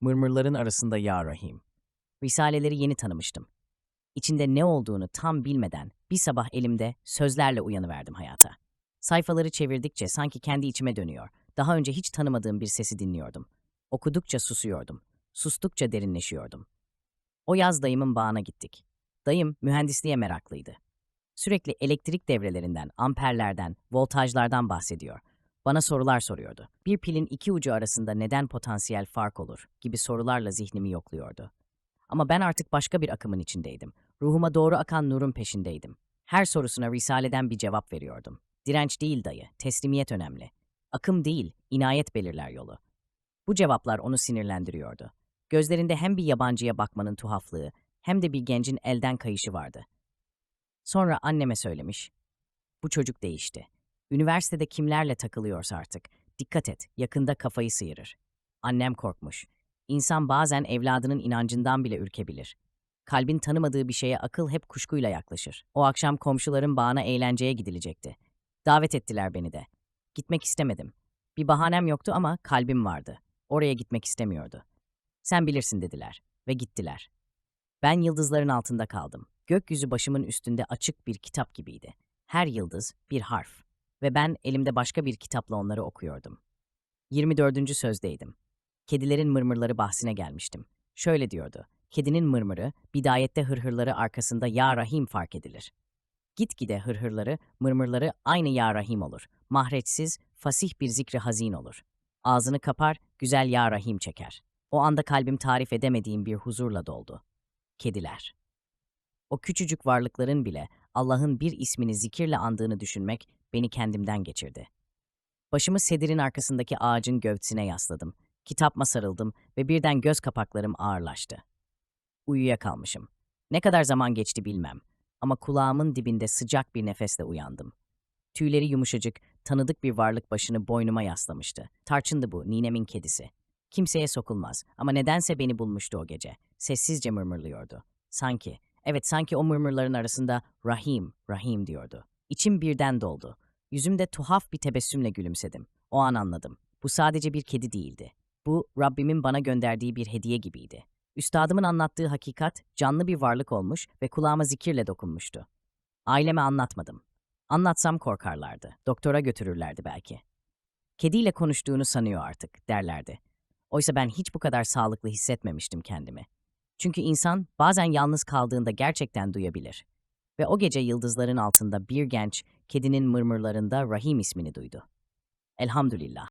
Mırmırların arasında Ya Rahim. Risaleleri yeni tanımıştım. İçinde ne olduğunu tam bilmeden bir sabah elimde sözlerle uyanıverdim hayata. Sayfaları çevirdikçe sanki kendi içime dönüyor. Daha önce hiç tanımadığım bir sesi dinliyordum. Okudukça susuyordum. Sustukça derinleşiyordum. O yaz dayımın bağına gittik. Dayım mühendisliğe meraklıydı. Sürekli elektrik devrelerinden, amperlerden, voltajlardan bahsediyor. Bana sorular soruyordu. Bir pilin iki ucu arasında neden potansiyel fark olur gibi sorularla zihnimi yokluyordu. Ama ben artık başka bir akımın içindeydim. Ruhuma doğru akan nurun peşindeydim. Her sorusuna Risale'den bir cevap veriyordum. Direnç değil dayı, teslimiyet önemli. Akım değil, inayet belirler yolu. Bu cevaplar onu sinirlendiriyordu. Gözlerinde hem bir yabancıya bakmanın tuhaflığı hem de bir gencin elden kayışı vardı. Sonra anneme söylemiş. Bu çocuk değişti. Üniversitede kimlerle takılıyorsa artık. Dikkat et, yakında kafayı sıyırır. Annem korkmuş. İnsan bazen evladının inancından bile ürkebilir. Kalbin tanımadığı bir şeye akıl hep kuşkuyla yaklaşır. O akşam komşuların bağına eğlenceye gidilecekti. Davet ettiler beni de. Gitmek istemedim. Bir bahanem yoktu ama kalbim vardı. Oraya gitmek istemiyordu. Sen bilirsin dediler ve gittiler. Ben yıldızların altında kaldım. Gökyüzü başımın üstünde açık bir kitap gibiydi. Her yıldız bir harf ve ben elimde başka bir kitapla onları okuyordum. 24. sözdeydim. Kedilerin mırmırları bahsine gelmiştim. Şöyle diyordu. Kedinin mırmırı, bidayette hırhırları arkasında Ya Rahim fark edilir. Gitgide hırhırları, mırmırları aynı Ya Rahim olur. Mahreçsiz, fasih bir zikri hazin olur. Ağzını kapar, güzel Ya Rahim çeker. O anda kalbim tarif edemediğim bir huzurla doldu. Kediler. O küçücük varlıkların bile Allah'ın bir ismini zikirle andığını düşünmek beni kendimden geçirdi. Başımı sedirin arkasındaki ağacın gövdesine yasladım. Kitapma sarıldım ve birden göz kapaklarım ağırlaştı. Uyuyakalmışım. Ne kadar zaman geçti bilmem ama kulağımın dibinde sıcak bir nefesle uyandım. Tüyleri yumuşacık, tanıdık bir varlık başını boynuma yaslamıştı. Tarçındı bu, ninemin kedisi. Kimseye sokulmaz ama nedense beni bulmuştu o gece. Sessizce mırmırlıyordu. Sanki, evet sanki o mırmırların arasında Rahim, Rahim diyordu. İçim birden doldu. Yüzümde tuhaf bir tebessümle gülümsedim. O an anladım. Bu sadece bir kedi değildi. Bu Rabbimin bana gönderdiği bir hediye gibiydi. Üstadımın anlattığı hakikat canlı bir varlık olmuş ve kulağıma zikirle dokunmuştu. Aileme anlatmadım. Anlatsam korkarlardı. Doktora götürürlerdi belki. Kediyle konuştuğunu sanıyor artık derlerdi. Oysa ben hiç bu kadar sağlıklı hissetmemiştim kendimi. Çünkü insan bazen yalnız kaldığında gerçekten duyabilir. Ve o gece yıldızların altında bir genç kedinin mırmırlarında Rahim ismini duydu. Elhamdülillah.